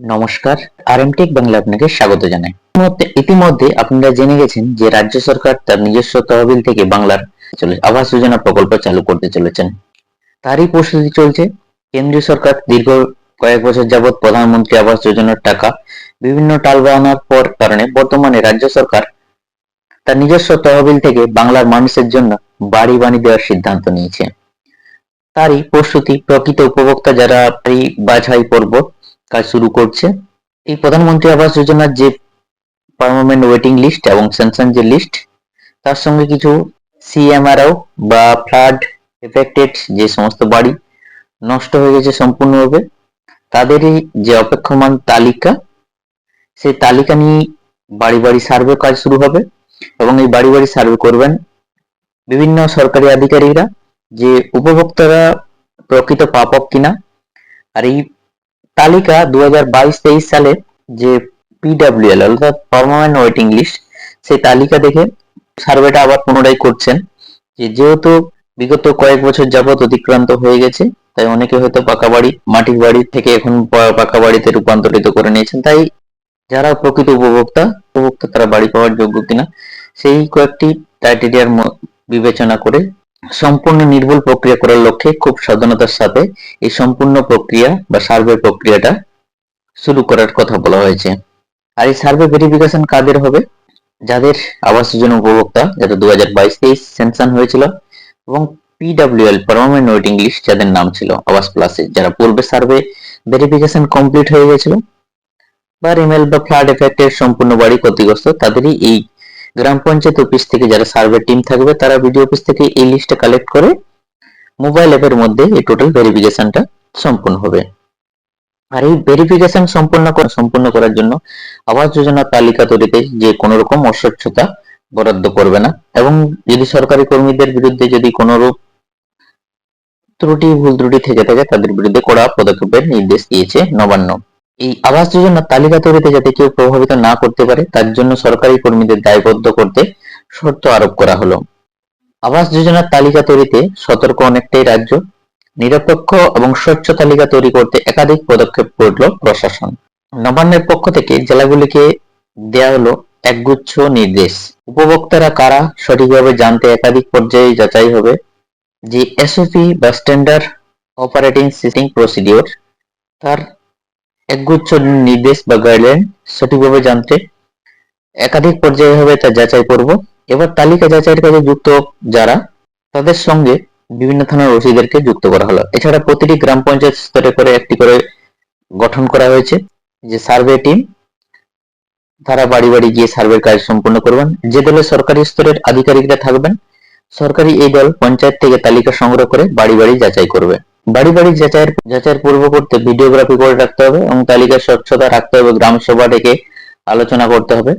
নমস্কার আরএমটেক বাংলা আপনাকে স্বাগত জানাই। ইতিমধ্যে- আপনারা জেনে গেছেন যে রাজ্য সরকার তার নিজস্ব তহবিল থেকে বাংলার আবাস যোজনা প্রকল্প চালু করতে চলেছেন। তারই প্রস্তুতি চলছে। কেন্দ্রীয় সরকার দীর্ঘ কয়েক বছর যাবৎ প্রধানমন্ত্রী আবাস যোজনার টাকা বিভিন্ন টালবাহানার পর কারণে বর্তমানে রাজ্য সরকার তার নিজস্ব তহবিল থেকে বাংলার মানুষের জন্য বাড়ি বানিয়ে দেওয়ার সিদ্ধান্ত নিয়েছে। তারই প্রস্তুতি প্রকৃত উপভোক্তা যারা বাছাই পর্ব কাজ শুরু করছে। এই প্রধানমন্ত্রী আবাস যোজনার যে পার্মানেন্ট ওয়েটিং লিস্ট এবং স্যাংশন যে লিস্ট তার সঙ্গে কিছু সিএমআরও বা ফ্লাড এফেক্টেড যে সমস্ত বাড়ি নষ্ট হয়ে গেছে সম্পূর্ণভাবে তাদেরই যে অপেক্ষমান তালিকা, সেই তালিকা নিয়ে বাড়ি বাড়ি সার্ভে কাজ শুরু হবে এবং এই বাড়ি বাড়ি সার্ভে করবেন বিভিন্ন সরকারি আধিকারিকরা যে উপভোক্তারা প্রকৃত প্রাপক কিনা, আর এই তালিকা দু হাজার বাইশ তেইশ সালে যে পিডাব্লিউএল অর্থাৎ পার্মানেন্ট ওয়েটিং লিস্ট সেই তালিকা দেখে সার্ভেটা আবার পুনরায় করছেন। যে যেহেতু বিগত কয়েক বছর যাবত অতিক্রান্ত হয়ে গেছে, তাই অনেকে হয়তো পাকা বাড়ি, মাটির বাড়ি থেকে এখন পাকা বাড়িতে রূপান্তরিত করে নিয়েছেন। তাই যারা প্রকৃত উপভোক্তা উপভোক্তা তারা বাড়ি পাওয়ার যোগ্য কিনা, সেই কয়েকটি ক্রাইটেরিয়ার বিবেচনা করে সম্পূর্ণ নির্ভুল প্রক্রিয়া করার লক্ষ্যে খুব সাবধানতার সাথে এই সম্পূর্ণ প্রক্রিয়া বা সার্ভে প্রক্রিয়াটা শুরু করার কথা বলা হয়েছে। আর এই সার্ভে ভেরিফিকেশন কাদের হবে? যাদের আবাস যোজনা উপভোক্তা যেটা দু হাজার বাইশ তেইশ সেনশন হয়েছিল এবং পিডাব্লিউএল পারমানেন্ট ওয়েটিং লিস্ট যাদের নাম ছিল আবাস প্লাসে যারা পূর্বে সার্ভে ভেরিফিকেশন কমপ্লিট হয়ে গেছিল। বা রিমেল বা ফ্লাড এফেক্টের সম্পূর্ণ বাড়ি ক্ষতিগ্রস্ত, তাদেরই এই গ্রাম পঞ্চায়েত অফিস থেকে যারা সার্ভে টিম থাকবে, তারা বিডিও অফিস থেকে এই লিস্টটা কালেক্ট করে মোবাইল অ্যাপের মধ্যে এই টোটাল ভেরিফিকেশনটা সম্পূর্ণ হবে। আর এই ভেরিফিকেশন সম্পূর্ণ সম্পূর্ণ করার জন্য আবাস যোজনা তালিকা তৈরিতে যে কোনো রকম অস্বচ্ছতা বরাদ্দ করবে না এবং যদি সরকারি কর্মীদের বিরুদ্ধে যদি কোনো রূপ ত্রুটি, ভুল ত্রুটি থেকে থাকে, তাদের বিরুদ্ধে কড়া পদক্ষেপের নির্দেশ দিয়েছে নবান্ন। এই আবাস যোজনার তালিকা তৈরিতে যাতে কেউ প্রভাবিত না করতে পারে, তার জন্য সরকারি কর্মীদের দায়বদ্ধ করতে শর্ত আরোপ করা হলো। আবাস যোজনার তালিকা তৈরিতে সতর্ক অনেকটাই রাজ্য, নিরপেক্ষ এবং স্বচ্ছ তালিকা তৈরি করতে একাধিক পদক্ষেপ করল প্রশাসন। নবান্নের পক্ষ থেকে জেলাগুলিকে দেয়া হলো একগুচ্ছ নির্দেশ। উপভোক্তারা কারা সঠিকভাবে জানতে একাধিক পর্যায়ে যাচাই হবে, যে এসওপি বা স্ট্যান্ডার্ড অপারেটিং সিস্টেম প্রসিডিওর, তার একগুচ্ছ নির্দেশ বা গাইডলাইন সঠিকভাবে জানতে একাধিক পর্যায়ে হবে তা যাচাই করব। এবার তালিকা যাচাইয়ের কাজে যুক্ত যারা, তাদের সঙ্গে বিভিন্ন থানার ওসিদেরকে যুক্ত করা হলো। এছাড়া প্রতিটি গ্রাম পঞ্চায়েত স্তরে করে একটি করে গঠন করা হয়েছে যে সার্ভে টিম, তারা বাড়ি বাড়ি গিয়ে সার্ভের কাজ সম্পূর্ণ করবেন। যে দলে সরকারি স্তরের আধিকারিকরা থাকবেন, সরকারি এই দল পঞ্চায়েত থেকে তালিকা সংগ্রহ করে বাড়ি বাড়ি যাচাই করবে। বাড়ি বাড়ি যাচাইয়ের যাচাইয়ের পূর্ব করতে ভিডিওগ্রাফি করে রাখতে হবে এবং তালিকার স্বচ্ছতা রাখতে হবে গ্রাম সভা ডেকে আলোচনা করতে হবে।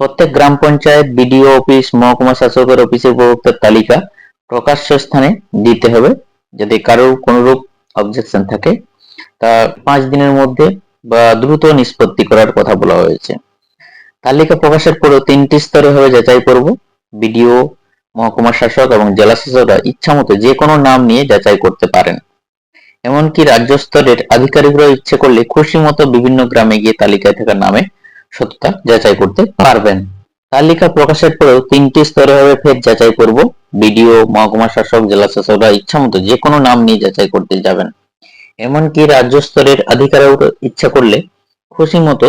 প্রত্যেক গ্রাম পঞ্চায়েত, বিডিও অফিস, মহকুমা শাসকের অফিসে উপভোক্তার তালিকা প্রকাশ্য স্থানে দিতে হবে যদি কারোর কোনরূপ অবজেকশন থাকে। তা পাঁচ দিনের মধ্যে বা দ্রুত নিষ্পত্তি করার কথা বলা হয়েছে। তালিকা প্রকাশের পরেও তিনটি স্তরে হবে যাচাই করব বিডিও, মহকুমা শাসক এবং জেলা শাসকরা ইচ্ছামতো যে কোনো নাম নিয়ে যাচাই করতে পারেন। এমনকি রাজ্য স্তরের আধিকারিকরা ইচ্ছে করলে খুশি মতো বিভিন্ন গ্রামে গিয়ে তালিকায় থাকা নামে সত্যতা যাচাই করতে পারবেন। তালিকা প্রকাশের পরেও তিনটি স্তরে হবে ফের যাচাই করব। বিডিও, মহকুমা শাসক, জেলা শাসকরা ইচ্ছামতো যে কোনো নাম নিয়ে যাচাই করতে যাবেন। এমনকি রাজ্য স্তরের আধিকারিকরা ইচ্ছা করলে খুশি মতো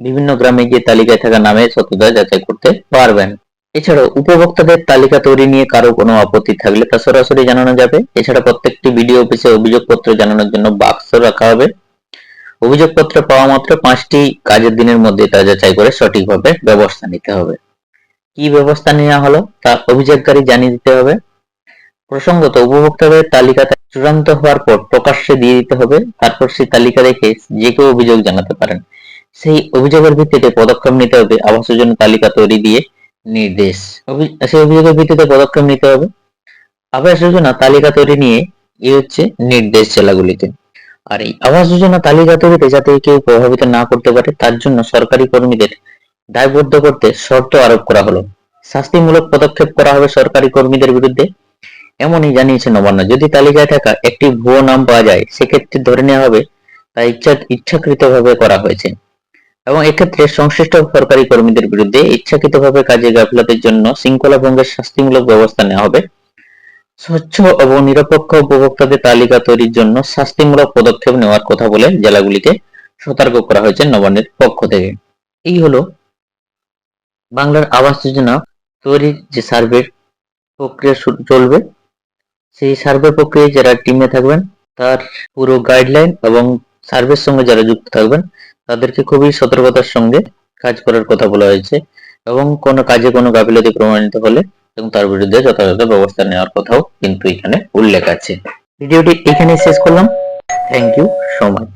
বিভিন্ন গ্রামে গিয়ে তালিকায় থাকা নামে সত্যতা যাচাই করতে পারবেন। এছাড়াও উপভোক্তাদের তালিকা তৈরি নিয়ে কারও কোনো আপত্তি থাকলে তা সরাসরি জানানো যাবে। এছাড়া প্রত্যেকটি বিডিও অফিসে অভিযোগপত্র জানানোর জন্য বাক্স রাখা হবে। অভিযোগপত্র পাওয়া মাত্র পাঁচটি কাজের দিনের মধ্যে তা যাচাই করে সঠিকভাবে ব্যবস্থা নিতে হবে। কি ব্যবস্থা নেওয়া হলো তা অভিযোগকারী জানিয়ে দিতে হবে। প্রসঙ্গত, উপভোক্তাদের তালিকা চূড়ান্ত হওয়ার পর প্রকাশ্যে দিয়ে দিতে হবে। তারপর সেই তালিকা দেখে যে কেউ অভিযোগ জানাতে পারেন। সেই অভিযোগের ভিত্তিতে পদক্ষেপ নিতে হবে। আবাস যোজনা তালিকা তৈরি দিয়ে নির্দেশ। সেই অভিযোগের ভিত্তিতে পদক্ষেপ নিতে হবে। আবাস যোজনা তালিকা তৈরি নিয়ে এই হচ্ছে নির্দেশ জেলাগুলিতে। আর এই আবাস যোজনা তালিকা তৈরিতে যাতে কেউ প্রভাবিত না করতে পারে, তার জন্য সরকারি কর্মীদের দায়বদ্ধ করতে শর্ত আরোপ করা হলো। শাস্তিমূলক পদক্ষেপ করা হবে সরকারি কর্মীদের বিরুদ্ধে। এমনই জানিয়েছে নবান্ন। যদি তালিকায় থাকা একটি ভুয়ো নাম পাওয়া যায়, সেক্ষেত্রে ধরে নেওয়া হবে, তা ইচ্ছা, ইচ্ছাকৃতভাবে করা হয়েছে। এবং এক্ষেত্রে সংশ্লিষ্ট সরকারি কর্মীদের বিরুদ্ধে ইচ্ছাকৃতভাবে কাজে গাফিলতির জন্য শৃঙ্খলা ভঙ্গের শাস্তিমূলক ব্যবস্থা নেওয়া হবে। স্বচ্ছ এবং নিরপেক্ষ উপভোক্তাদের তালিকা তৈরির জন্য শাস্তিমূলক পদক্ষেপ নেওয়ার কথা বলে জেলাগুলিকে সতর্ক করা হয়েছে নবান্নের পক্ষ থেকে। এই হলো বাংলার আবাস যোজনা তৈরির যে সার্ভের প্রক্রিয়া চলবে। সেই সার্ভে প্রক্রিয়ায় যারা টিমে থাকবেন, তার পুরো গাইডলাইন এবং সার্ভের সঙ্গে যারা যুক্ত থাকবেন, তাদেরকে খুবই সতর্কতার সঙ্গে কাজ করার কথা বলা হয়েছে এবং কোনো কাজে কোনো গাফিলতি প্রমাণিত হলে এবং তার বিরুদ্ধে যথাযথ ব্যবস্থা নেওয়ার কথাও কিন্তু এখানে উল্লেখ আছে। ভিডিওটি এখানে শেষ করলাম। Thank you so much